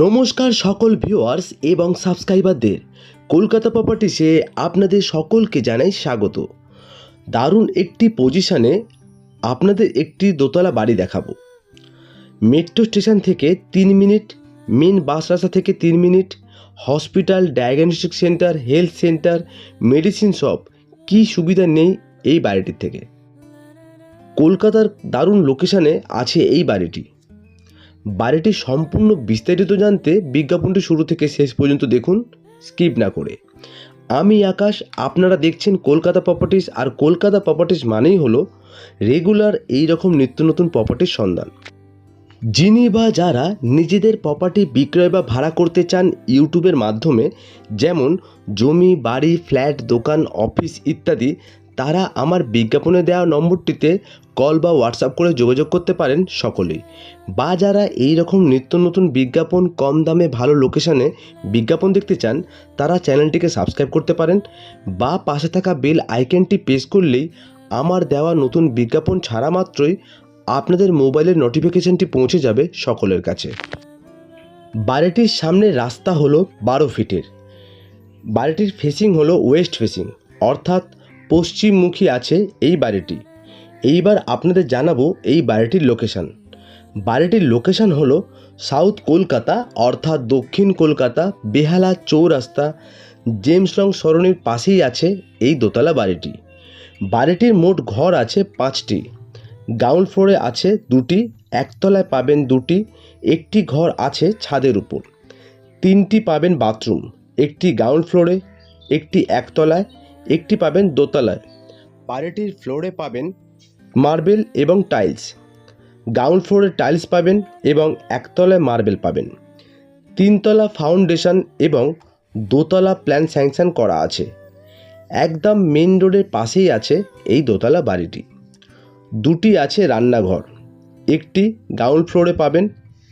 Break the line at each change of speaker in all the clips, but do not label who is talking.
নমস্কার সকল ভিউয়ার্স এবং সাবস্ক্রাইবারদের কলকাতা প্রপার্টিসে আপনাদের সকলকে জানাই স্বাগত। দারুণ একটি পজিশনে আপনাদের একটি দোতলা বাড়ি দেখাবো। মেট্রো স্টেশন থেকে তিন মিনিট মেন বাস রাস্তা থেকে তিন minute hospital diagnostic centre health centre medicine shop কী সুবিধা নেই এই বাড়িটির থেকে। কলকাতার দারুণ লোকেশানে আছে এই বাড়িটি। বাড়িটির সম্পূর্ণ বিস্তারিত জানতে বিজ্ঞাপনটি শুরু থেকে শেষ পর্যন্ত দেখুন, স্কিপ না করে। আমি আকাশ, আপনারা দেখছেন কলকাতা প্রপার্টিস আর কলকাতা প্রপার্টিস মানেই হলো রেগুলার এই রকম নিত্য নতুন প্রপার্টির সন্ধান। যিনি বা যারা নিজেদের প্রপার্টি বিক্রয় বা ভাড়া করতে চান ইউটিউবের মাধ্যমে, যেমন জমি, বাড়ি ফ্ল্যাট দোকান অফিস ইত্যাদি তারা আমার বিজ্ঞাপনে দেওয়া নম্বরটিতে কল বা হোয়াটসঅ্যাপ করে যোগাযোগ করতে পারেন সকলেই। বা যারা এই রকম নিত্য নতুন বিজ্ঞাপন কম দামে ভালো লোকেশানে বিজ্ঞাপন দেখতে চান, তারা চ্যানেলটিকে সাবস্ক্রাইব করতে পারেন বা পাশে থাকা বেল আইকনটি প্রেস করলেই আমার দেওয়া নতুন বিজ্ঞাপন ছাড়া মাত্রই আপনাদের মোবাইলের নোটিফিকেশনটি পৌঁছে যাবে সকলের কাছে। বাড়িটির সামনে রাস্তা হলো বারো ফিটের। বাড়িটির ফেসিং হলো ওয়েস্ট ফেসিং অর্থাৎ পশ্চিমমুখী আছে এই বাড়িটি। এইবার আপনাদের জানাব এই বাড়িটির লোকেশান বাড়িটির লোকেশান হলো সাউথ কলকাতা অর্থাৎ দক্ষিণ কলকাতা বেহালা চৌরাস্তা জেমসলং সরণির পাশেই আছে এই দোতলা বাড়িটি। বাড়িটির মোট ঘর আছে পাঁচটি। গ্রাউন্ড ফ্লোরে আছে দুটি, একতলায় পাবেন দুটি, একটি ঘর আছে ছাদের উপর। তিনটি পাবেন বাথরুম একটি গ্রাউন্ড ফ্লোরে একটি একতলায় একটি পাবেন দোতলায়। বাড়িটির ফ্লোরে পাবেন মার্বেল এবং টাইলস। গ্রাউন্ড ফ্লোরে টাইলস পাবেন এবং একতলায় মার্বেল পাবেন। তিনতলা ফাউন্ডেশন এবং দোতলা প্ল্যান স্যাংশন করা আছে। একদম মেন রোডের পাশেই আছে এই দোতলা বাড়িটি। দুটি আছে রান্নাঘর। একটি গ্রাউন্ড ফ্লোরে পাবেন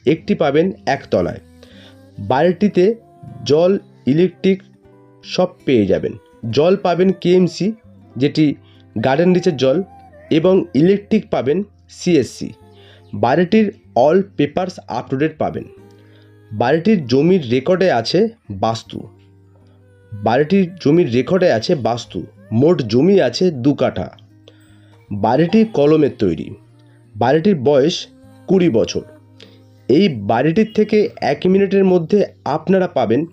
একটি পাবেন একতলায়। বাড়িটিতে জল ইলেকট্রিক সব পেয়ে যাবেন। জল পাবেন কেএমসি যেটি গার্ডেন রিচের জল, এবং ইলেকট্রিক পাবেন সিএসসি বাড়িটির all papers up to date পাবেন। বাড়িটির জমির রেকর্ডে আছে বাস্তু। বাড়িটির জমির রেকর্ডে আছে বাস্তু। মোট জমি আছে দু কাঠা। বাড়িটি কলমের তৈরি। বাড়িটির বয়স কুড়ি বছর। এই বাড়িটির থেকে এক মিনিটের মধ্যে আপনারা পাবেন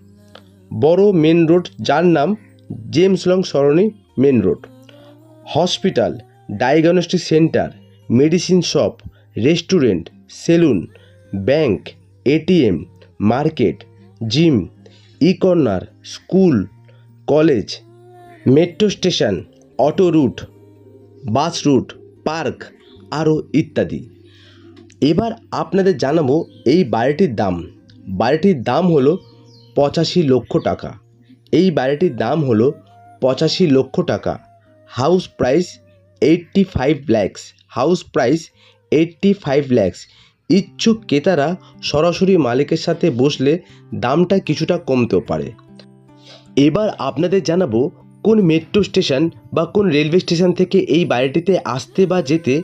বড় মেন রোড যার নাম James Long Sarani main road. Hospital, diagnostic centre, medicine shop, restaurant, salon, bank, ATM, market, gym ই corner school, college, metro station, auto route, bus route, park আরও ইত্যাদি। এবার আপনাদের জানাব এই বাড়িটির দাম। বাড়িটির দাম হলো পঁচাশি লক্ষ টাকা। এই বাড়িটির দাম হলো পঁচাশি লক্ষ টাকা। House price eighty five lakhs. House price eighty five lakhs. ইচ্ছুক ক্রেতারা সরাসরি মালিকের সাথে বসলে দামটা কিছুটা কমতেও পারে। এবার আপনাদের জানাব কোন মেট্রো স্টেশন বা কোন রেলওয়ে স্টেশন থেকে এই বাড়িটিতে আসতে বা যেতে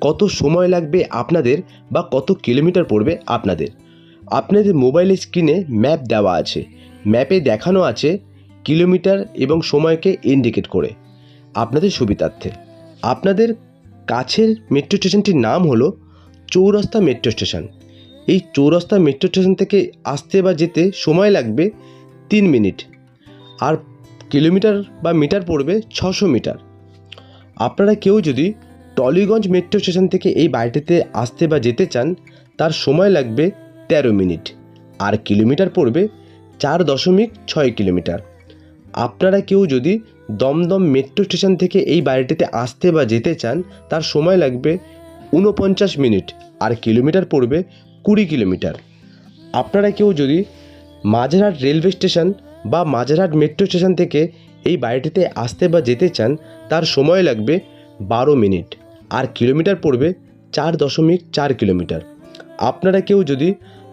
কত সময় লাগবে আপনাদের বা কত কিলোমিটার পড়বে আপনাদের। আপনাদের মোবাইলের স্ক্রিনে ম্যাপ দেওয়া আছে। ম্যাপে দেখানো আছে কিলোমিটার এবং সময়কে ইন্ডিকেট করে। আপনাদের সুবিধার্থে। আপনাদের কাছের মেট্রো স্টেশনটির নাম হলো চৌরাস্তা মেট্রো স্টেশন এই চৌরাস্তা মেট্রো স্টেশন থেকে আসতে বা যেতে সময় লাগবে তিন মিনিট। আর কিলোমিটার বা মিটার পড়বে ছশো মিটার। আপনারা কেউ যদি টলিগঞ্জ মেট্রো স্টেশন থেকে এই বাড়িটিতে আসতে বা যেতে চান, তার সময় লাগবে তেরো মিনিট। আর কিলোমিটার পড়বে চার দশমিক ছয় কিলোমিটার। আপনারা কেউ যদি দমদম মেট্রো স্টেশন থেকে এই বাড়িটিতে আসতে বা যেতে চান, তার সময় লাগবে ঊনপঞ্চাশ মিনিট, আর কিলোমিটার পড়বে কুড়ি কিলোমিটার। আপনারা কেউ যদি মাঝেরহাট রেলওয়ে স্টেশন বা মাঝেরহাট মেট্রো স্টেশন থেকে এই বাড়িটিতে আসতে বা যেতে চান, তার সময় লাগবে বারো মিনিট, আর কিলোমিটার পড়বে চার দশমিক চার কিলোমিটার। আপনারা কেউ যদি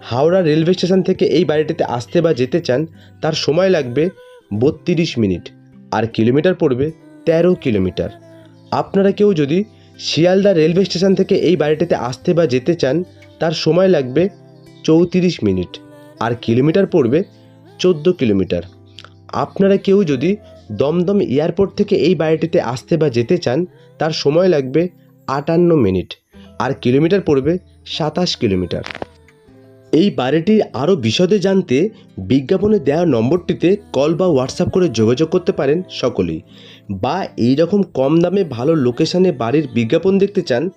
হাওড়া রেলওয়ে স্টেশন থেকে এই বাড়িটিতে আসতে বা যেতে চান, তার সময় লাগবে বত্রিশ মিনিট, আর কিলোমিটার পড়বে তেরো কিলোমিটার। আপনারা কেউ যদি শিয়ালদা রেলওয়ে স্টেশন থেকে এই বাড়িটিতে আসতে বা যেতে চান, তার সময় লাগবে চৌত্রিশ মিনিট, আর কিলোমিটার পড়বে চোদ্দ কিলোমিটার। আপনারা কেউ যদি দমদম এয়ারপোর্ট থেকে এই বাড়িটিতে আসতে বা যেতে চান, তার সময় লাগবে আটান্ন মিনিট, আর কিলোমিটার পড়বে সাতাশ কিলোমিটার। এই বাড়িটির আরও বিশদে জানতে বিজ্ঞাপনে দেওয়া নম্বরটিতে কল বা হোয়াটসঅ্যাপ করে যোগাযোগ করতে পারেন সকলেই। বা এই রকম কম দামে ভালো লোকেশানে বাড়ির বিজ্ঞাপন দেখতে চান,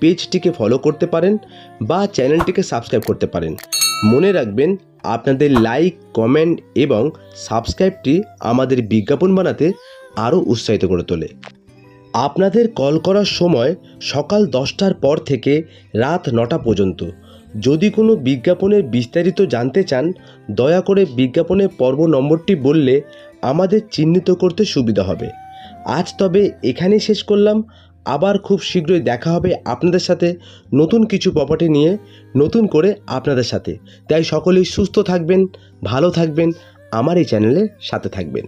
পেজটিকে ফলো করতে পারেন বা চ্যানেলটিকে সাবস্ক্রাইব করতে পারেন। মনে রাখবেন, আপনাদের লাইক, কমেন্ট এবং সাবস্ক্রাইবটি আমাদের বিজ্ঞাপন বানাতে আরও উৎসাহিত করে তোলে। আপনাদের কল করার সময় সকাল দশটার পর থেকে রাত নটা পর্যন্ত যদি কোনো বিজ্ঞাপনের বিস্তারিত জানতে চান, দয়া করে বিজ্ঞাপনের পর্ব নম্বরটি বললে আমাদের চিহ্নিত করতে সুবিধা হবে। আজ তবে এখানেই শেষ করলাম। আবার খুব শীঘ্রই দেখা হবে আপনাদের সাথে নতুন কিছু প্রপার্টি নিয়ে, নতুন করে আপনাদের সাথে। তাই সকলেই সুস্থ থাকবেন, ভালো থাকবেন, আমার এই চ্যানেলের সাথে থাকবেন।